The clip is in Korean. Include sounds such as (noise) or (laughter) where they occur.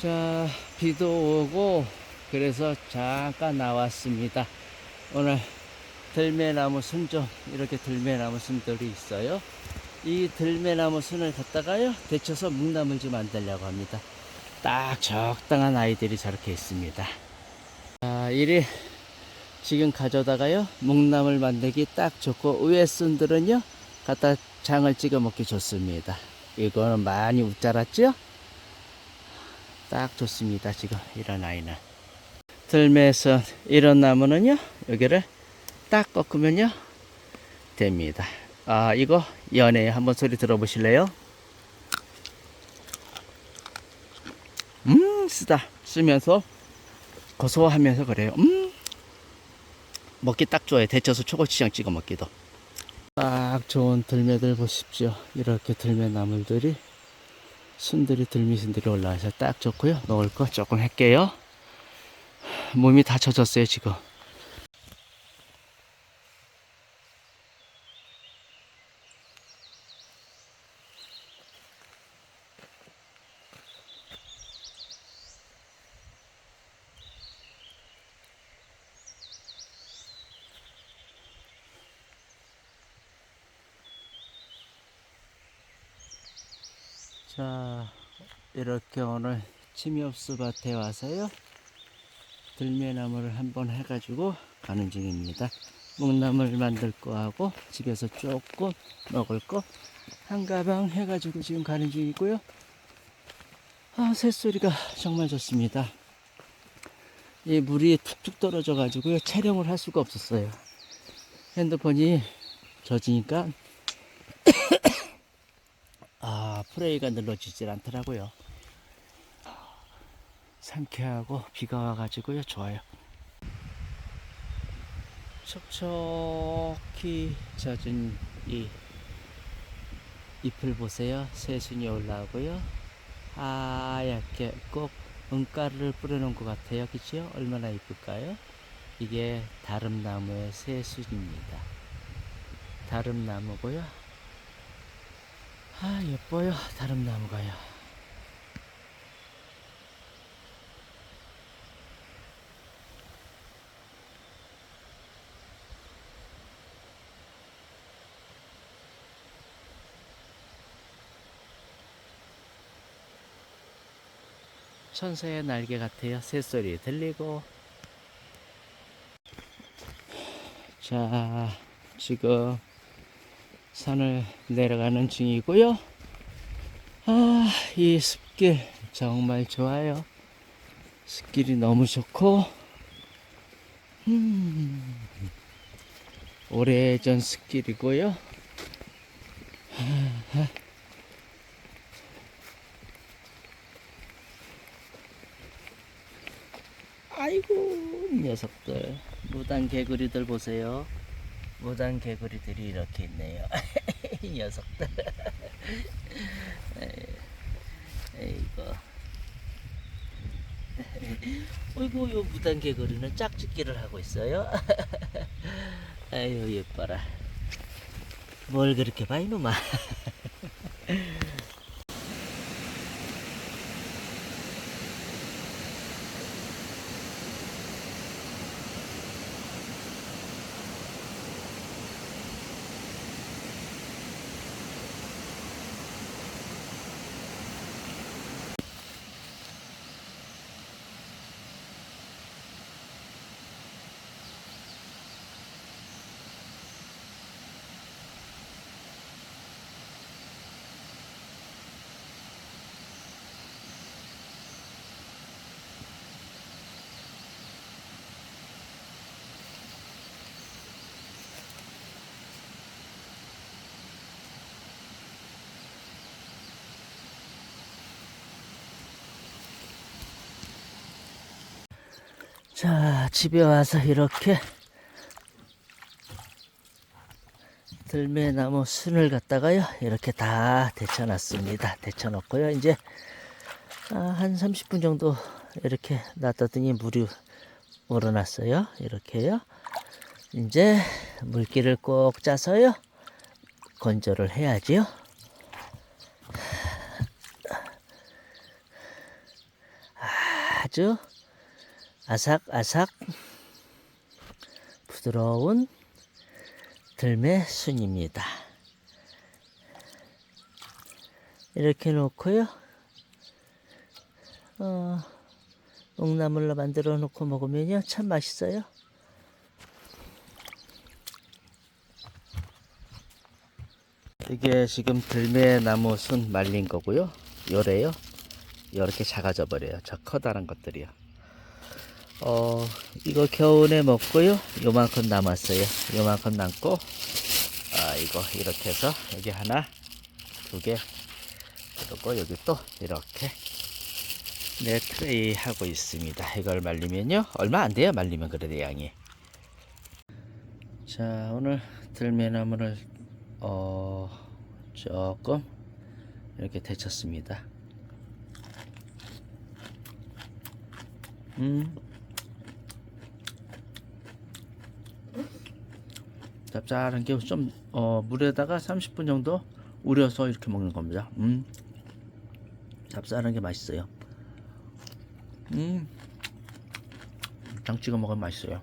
자, 비도 오고, 그래서 잠깐 나왔습니다. 오늘 들매나무 순 좀, 이렇게 들매나무 순들이 있어요. 이 들매나무 순을 갖다가요, 데쳐서 묵나물 좀 만들려고 합니다. 딱 적당한 아이들이 저렇게 있습니다. 자, 이리 지금 가져다가요, 묵나물 만들기 딱 좋고, 위에 순들은요, 갖다 장을 찍어 먹기 좋습니다. 이거는 많이 웃자랐죠? 딱 좋습니다. 지금 이런 아이는. 들매선 이런 나무는요, 여기를 딱 꺾으면요, 됩니다. 아, 이거 연애 한번 소리 들어보실래요? 음, 쓰다. 쓰면서 고소하면서 그래요. 음, 먹기 딱 좋아요. 데쳐서 초고추장 찍어 먹기도. 딱 좋은 들매들 보십시오. 이렇게 들매 나물들이 순들이 들미순들이 올라와서 딱 좋고요. 먹을 거 조금 할게요. 몸이 다 젖었어요 지금. 자, 이렇게 오늘 침엽수 밭에 와서요. 들매나무를 한번 해가지고 가는 중입니다. 묵나물 만들 거 하고 집에서 조금 먹을 거 한 가방 해가지고 지금 가는 중이고요. 아, 새소리가 정말 좋습니다. 이 물이 툭툭 떨어져 가지고요. 촬영을 할 수가 없었어요. 핸드폰이 젖으니까 아, 프레이가 눌러지질 않더라고요. 상쾌하고 비가 와가지고요. 좋아요. 촉촉히 젖은 이 잎을 보세요. 새순이 올라오고요. 하얗게 꼭 은가루를 뿌려놓은 것 같아요. 그죠? 얼마나 이쁠까요? 이게 다름나무의 새순입니다. 다름나무고요. 아 예뻐요 다름나무가요. 천사의 날개 같아요. 새소리 들리고. 자 지금 산을 내려가는 중이고요. 아, 이 숲길 정말 좋아요. 숲길이 너무 좋고, 음, 오래전 숲길이고요. 아이고, 이 녀석들. 무단 개구리들 보세요. 무단 개구리들이 이렇게 있네요. (laughs) 이 녀석들. (laughs) 에이고. 어이구, 요 무단 개구리는 짝짓기를 하고 있어요. (laughs) 아유, 예뻐라. 뭘 그렇게 봐, 이놈아. 자, 집에 와서 이렇게 들매나무 순을 갖다가요, 이렇게 다 데쳐놨습니다. 데쳐놓고요, 이제, 아, 한 30분 정도 이렇게 놔뒀더니 물이 우러났어요. 이렇게요. 이제 물기를 꼭 짜서요, 건조를 해야지요. 아주 아삭아삭 부드러운 들매 순입니다. 이렇게 놓고요. 어, 옥나물로 만들어 놓고 먹으면요 참 맛있어요. 이게 지금 들매 나무 순 말린 거고요. 요래요. 이렇게 작아져 버려요. 저 커다란 것들이요. 어, 이거 겨울에 먹고요. 요만큼 남았어요. 요만큼 남고, 아, 이거 이렇게 해서 여기 하나, 두 개, 그리고 여기 또 이렇게 네 트레이 하고 있습니다. 이걸 말리면요. 얼마 안 돼요. 말리면 그래도 양이. 자, 오늘 들매나무를 어, 조금 이렇게 데쳤습니다. 음. 짭짤한 게 좀 어, 물에다가 30분 정도 우려서 이렇게 먹는 겁니다. 음. 짭짤한 게 맛있어요. 음. 장 찍어 먹으면 맛있어요.